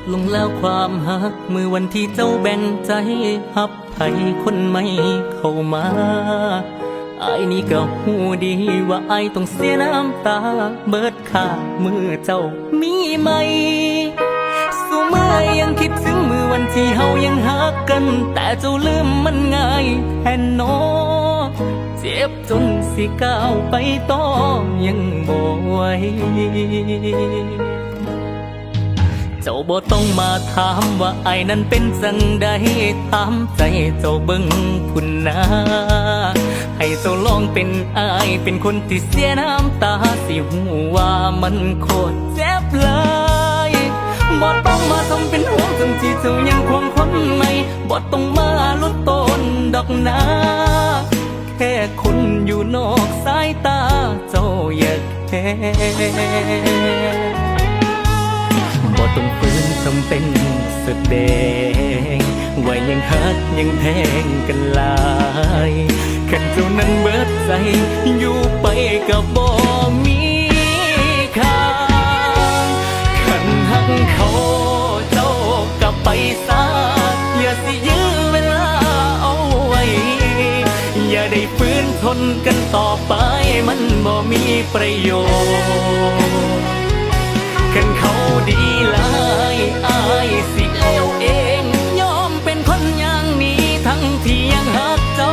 บลงแล้วความหักมือวันที่เจ้าแบ่งใจหับให้คนไม่เข้ามาอายนี่ก็หูดีว่าอายต้องเสียน้ำตา เบิดค่ามือเจ้ามีไหมสู่เมื่อยังคิดถึงมือวันที่เฮายังหักกัน แต่เจ้าลืมมันง่ายแทนนอเจ็บจนสิก้าวไปต่อยังบ่ไหว เจ้าบ่ต้องมาถามว่าไอ้นั้นเป็นจังใดถามใจเจ้าเบิ่งคุณนาให้เจ้าลองเป็นอายเป็นคนที่เสียน้ำตาสิหูว่ามันโคตรเจ็บเลยบ่ต้องมาทำเป็นห่วงจนที่เจ้ายังควงคนใหม่บ่ต้องมาลดต้นดอกนาแค่คนอยู่นอกสายตาเจ้าอย่าแค่ บ่ต้องฝืนทำเป็นแสดงว่ายังฮักยังแพงกันลายขันเจ้านั้นเบิดใจ อยู่ไปกับบ่มีค่าขันหักเขาเจ้ากับไปซาอย่าสิยื้อเวลาเอาไว้ อย่าได้ฝืนทนกันต่อไปมันบ่มีประโยชน์ ทั้งที่ยังหักเจ้า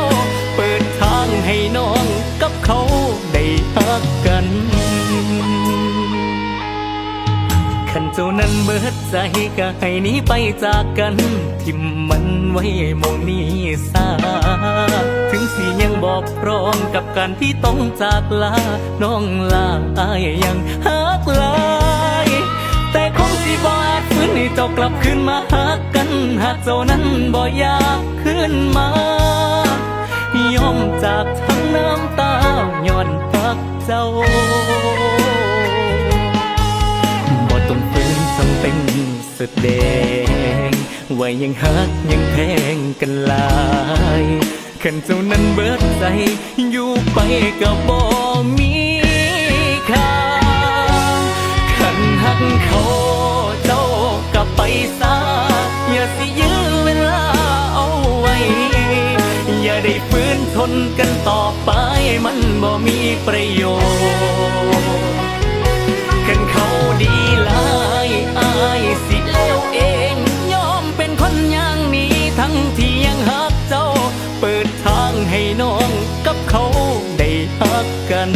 เปิดทางให้น้องกับเขาได้หักกันขันเจ้านั้นเบิดใจก็ให้นี้ไปจากกันทิมมันไว้มองนี้ซาถึงสิยังบอกพร้อมกับการที่ต้องจากลา น้องลาอายยังหักลายแต่คงสิบอาจฟื้นให้เจ้ากลับคืนมาหักกันหากเจ้านั้นบ่อยาก แสดงว่ายังฮักยังแพงกันหลายขันเจ้านั้นเบิดใจ อยู่ไปก็บ่มีค่าขันหักเขาเจ้าก็ไปซาอย่าสิยื้อเวลาเอาไว้ อย่าได้ฝืนทนกันต่อไปมันบ่มีประโยชน์กันเขาดี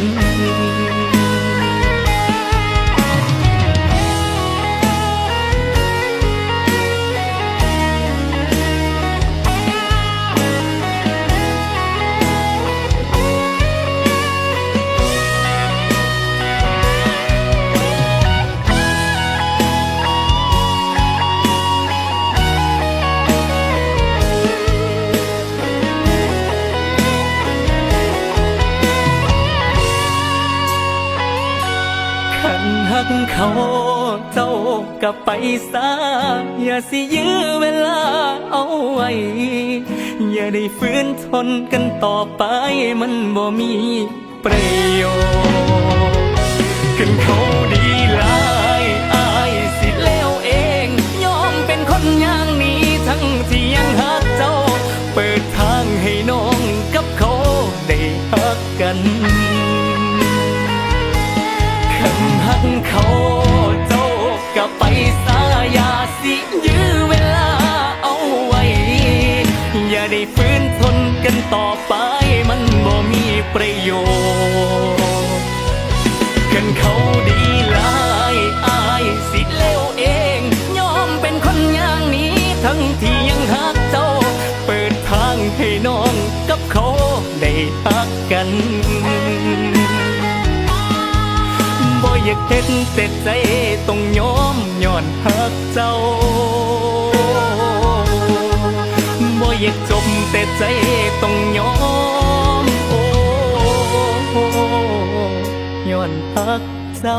กั นขันหักเขาเจ้ากับไปซาอย่าสิยื้อเวลาเอาไว้ อย่าได้ฝืนทนกันต่อไปมันบ่มีประโยชน์กันเขาดี ขันหักเขาเจ้าก็ไปสายาสิยื้อเวลาเอาไว้ อย่าได้ฝืนทนกันต่อไปมันบ่มีประโยชน์กันเขาดีลายอายสิเลวเองยอมเป็นคนอย่างนี้ทั้งที่ยังหักเจ้า เปิดทางให้น้องกับเขาได้หักกัน อยากเห็นแต่ใจต้องยอมย้อนหักเจ้าบ่อยากจบแต่ใจต้องยอมโอ้ย้อนหักเจ้า